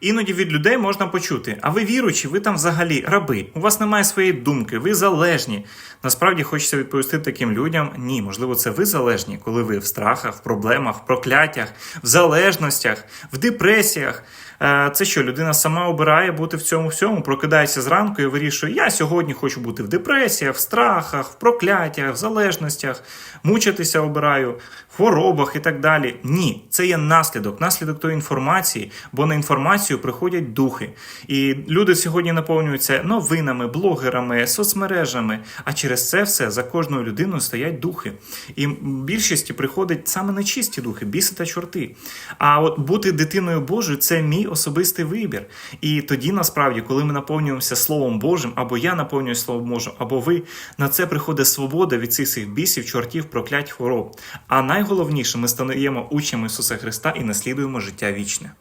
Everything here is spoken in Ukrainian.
Іноді від людей можна почути, а ви віруючі, ви там взагалі раби, у вас немає своєї думки, ви залежні. Насправді хочеться відповісти таким людям: ні, можливо, це ви залежні, коли ви в страхах, в проблемах, в прокляттях, в залежностях, в депресіях. Е, Це що, людина сама обирає бути в цьому всьому, прокидається зранку і вирішує, я сьогодні хочу бути в депресіях, в страхах, в прокляттях, в залежностях, мучитися обираю, в хворобах і так далі. Ні, це є наслідок, наслідок тої інформації, бо на інформацію приходять духи. І люди сьогодні наповнюються новинами, блогерами, соцмережами. А через це все за кожною людиною стоять духи. І більшості приходять саме нечисті духи, біси та чорти. А от бути дитиною Божою це мій особистий вибір. І тоді, насправді, коли ми наповнюємося Словом Божим, або я наповнююся Словом Божим, або ви, на це приходить свобода від цих всіх бісів, чортів, проклять хвороб. А найголовніше, ми стаємо учнями Ісуса Христа і наслідуємо життя вічне.